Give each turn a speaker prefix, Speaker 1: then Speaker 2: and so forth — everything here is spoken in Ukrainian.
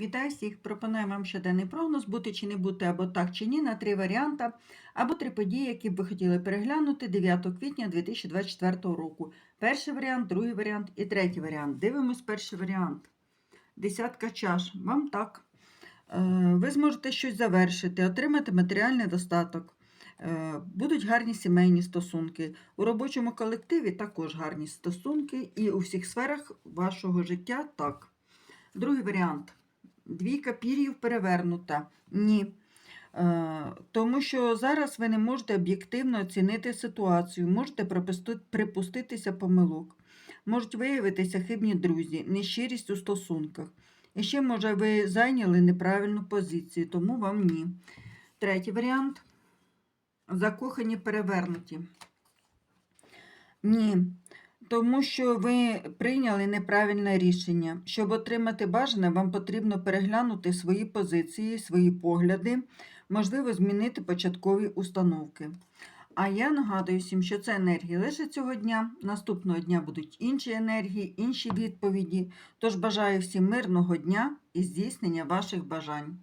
Speaker 1: Вітаю всіх! Пропоную вам щоденний прогноз бути чи не бути, або так чи ні, на три варіанти, або три події, які б ви хотіли переглянути 9 квітня 2024 року. Перший варіант, другий варіант і третій варіант. Дивимось перший варіант. Десятка чаш. Вам так. Е, Ви зможете щось завершити, отримати матеріальний достаток. Е, Будуть гарні сімейні стосунки. У робочому колективі також гарні стосунки, і у всіх сферах вашого життя так. Другий варіант. Двійка пір'їв перевернута. Ні. Е, Тому що зараз ви не можете об'єктивно оцінити ситуацію, можете припуститися помилок, можуть виявитися хибні друзі, нещирість у стосунках. І ще, може, ви зайняли неправильну позицію, тому вам ні. Третій варіант. Закохані перевернуті. Ні. Тому що ви прийняли неправильне рішення. Щоб отримати бажане, вам потрібно переглянути свої позиції, свої погляди, можливо, змінити початкові установки. А я нагадую всім, що це енергія лише цього дня. Наступного дня будуть інші енергії, інші відповіді. Тож бажаю всім мирного дня і здійснення ваших бажань.